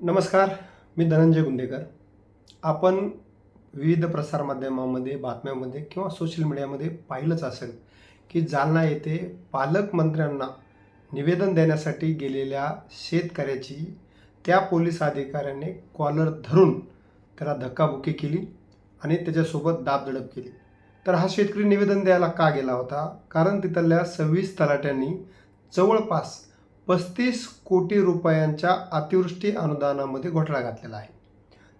नमस्कार मी धनंजय गुंडेकर आपण विविध प्रसारमाध्यमामध्ये बातम्यामध्ये किंवा सोशल मीडियामध्ये पाहिलंच असेल की जालना येथे पालकमंत्र्यांना निवेदन देण्यासाठी गेलेल्या शेतकऱ्याची त्या पोलीस अधिकाऱ्याने कॉलर धरून त्याला धक्काबुक्की केली आणि त्याच्यासोबत दाबदडप केली. तर हा शेतकरी निवेदन द्यायला का गेला होता? कारण तिथल्या सव्वीस तलाट्यांनी जवळपास पस्तीस कोटी रुपयांच्या अतिवृष्टी अनुदानामध्ये घोटाळा घातलेला आहे.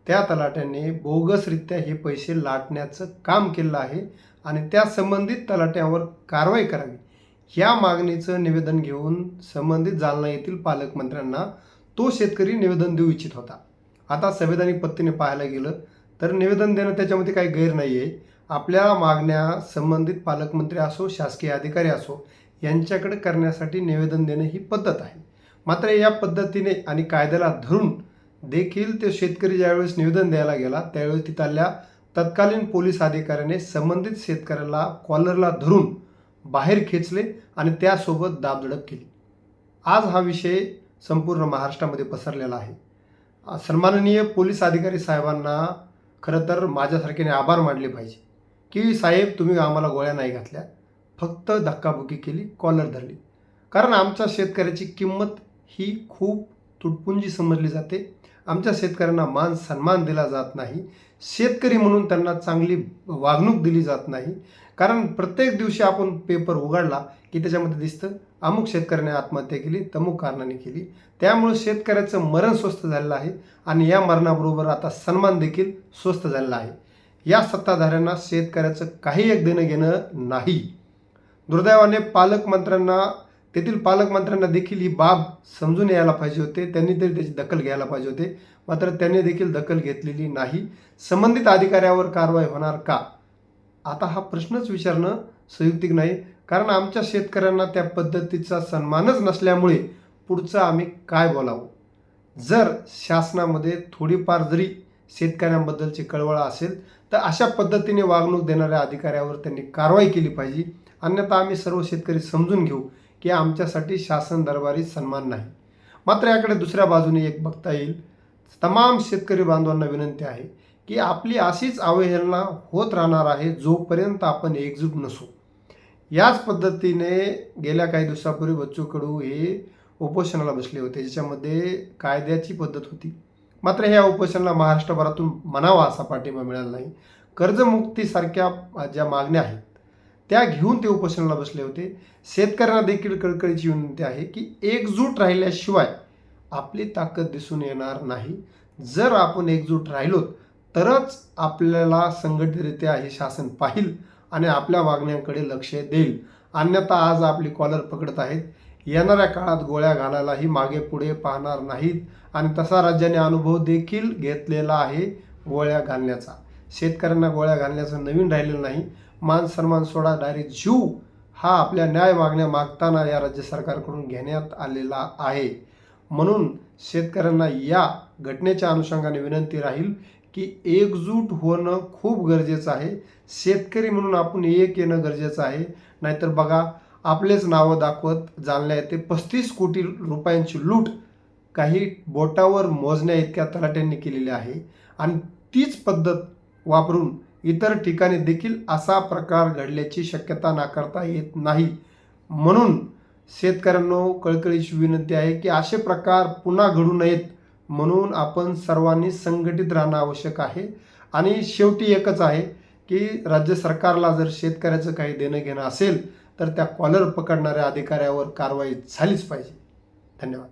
त्या तलाट्यांनी बोगसरित्या हे पैसे लाटण्याचं काम केलं आहे आणि त्या संबंधित तलाट्यावर कारवाई करावी. या मागणीचं निवेदन घेऊन संबंधित जालना येथील पालकमंत्र्यांना तो शेतकरी निवेदन देऊ इच्छित होता. आता संवैधानिक पद्धतीने पाहायला गेलं तर निवेदन देणं त्याच्यामध्ये काही गैर नाही आहे आपल्या मागण्या संबंधित पालकमंत्री असो शासकीय अधिकारी असो यांच्याकडे करण्यासाठी निवेदन देणं ही पद्धत आहे. मात्र या पद्धतीने आणि कायद्याला धरून देखील ते शेतकरी ज्यावेळेस निवेदन द्यायला गेला त्यावेळेस तिथल्या तत्कालीन पोलीस अधिकाऱ्याने संबंधित शेतकऱ्याला कॉलरला धरून बाहेर खेचले आणि त्यासोबत दाबदडप केली. आज हा विषय संपूर्ण महाराष्ट्रामध्ये पसरलेला आहे. सन्माननीय पोलीस अधिकारी साहेबांना खरं तर माझ्यासारख्याने आभार मानले पाहिजे. की साहेब तुम्ही आम्हाला गोळ्या नाही घातल्या. फक्त धक्काबुक्की केली कॉलर धरली. कारण आमच्या शेतकऱ्याची किंमत ही खूप तुटपुंजी समजली जाते. आमच्या शेतकऱ्यांना मान सन्मान दिला जात नाही. शेतकरी म्हणून त्यांना चांगली वागणूक दिली जात नाही. कारण प्रत्येक दिवशी आपण पेपर उघडला की त्याच्यामध्ये दिसतं अमुक शेतकऱ्याने आत्महत्या केली तमुक कारणाने केली. त्यामुळे शेतकऱ्याचं मरण स्वस्त झालेलं आहे आणि या मरणाबरोबर आता सन्मान देखील स्वस्त झालेला आहे. या सत्ताधाऱ्यांना शेतकऱ्याचं काही एक देणं घेणं नाही. दुर्दैवाने पालकमंत्र्यांना तेथील पालकमंत्र्यांना देखील ही बाब समजून यायला पाहिजे होते. त्यांनी तरी त्याची दखल घ्यायला पाहिजे होते. मात्र त्यांनी देखील दखल घेतलेली नाही. संबंधित अधिकाऱ्यावर कारवाई होणार का? आता हा प्रश्नच विचारणं संयुक्तिक नाही. कारण आमच्या शेतकऱ्यांना त्या पद्धतीचा सन्मानच नसल्यामुळे पुढचं आम्ही काय बोलावं? जर शासनामध्ये थोडीफार जरी शेतकऱ्यांबद्दलची कळवळ असेल तर अशा पद्धतीने वागणूक देणाऱ्या अधिकाऱ्यावर त्यांनी कारवाई केली पाहिजे. अन्यथा आम्ही सर्व शेतकरी समजून घेऊ की आमच्यासाठी शासन दरबारी सन्मान नाही. मात्र याकडे दुसऱ्या बाजूने एक बघता येईल. तमाम शेतकरी बांधवांना विनंती आहे की आपली अशीच अवहेलना होत राहणार आहे जोपर्यंत आपण एकजूट नसू. याच पद्धतीने गेल्या काही दिवसापूर्वी बच्चू कडू हे उपोषणाला बसले होते ज्याच्यामध्ये कायद्याची पद्धत होती. मात्र ह्या उपोषणाला महाराष्ट्रभरातून म्हणावा असा पाठिंबा मिळाला नाही. कर्जमुक्तीसारख्या ज्या मागण्या आहेत त्या घेऊन ते उपोषणाला बसले होते. शेतकऱ्यांना देखील कळकळीची विनंती आहे की एकजूट राहिल्याशिवाय आपली ताकद दिसून येणार नाही. जर आपण एकजूट राहिलो तरच आपल्याला संघटितरित्या हे शासन पाहिल आणि आपल्या मागण्यांकडे लक्ष देईल. अन्यथा आज आपली कॉलर पकडत आहेत. येणाऱ्या काळात गोळ्या घालायलाही मागे पुढे पाहणार नाहीत. आणि तसा राज्याने अनुभव देखील घेतलेला आहे गोळ्या घालण्याचा. शेतकऱ्यांना गोळ्या घालण्याचं नवीन राहिलेलं नाही. मान सन्मान सोडा डायरेक्ट जीव हा आपल्या न्याय मागण्या मागताना या राज्य सरकारकडून घेण्यात आलेला आहे. म्हणून शेतकऱ्यांना या घटनेच्या अनुषंगाने विनंती राहील की एकजूट होणं खूप गरजेचं आहे. शेतकरी म्हणून आपण एक येणं गरजेचं आहे. नाहीतर बघा आपलेच नावं दाखवत जालन्या येथे पस्तीस कोटी रुपयांची लूट काही बोटावर मोजण्या इतक्या तलाट्यांनी केलेली आहे. आणि तीच पद्धत वापरून इतर ठिकाणी देखील असा प्रकार घडल्याची शक्यता नाकारता येत नाही. म्हणून शेतकऱ्यांनो कळकळीची विनंती आहे की असे प्रकार पुन्हा घडू नयेत म्हणून आपण सर्वांनी संघटित राहणं आवश्यक आहे. आणि शेवटी एकच आहे की राज्य सरकारला जर शेतकऱ्याचं काही देणं घेणं असेल तर त्या कॉलर पकडणाऱ्या अधिकाऱ्यावर कारवाई झालीच पाहिजे. धन्यवाद.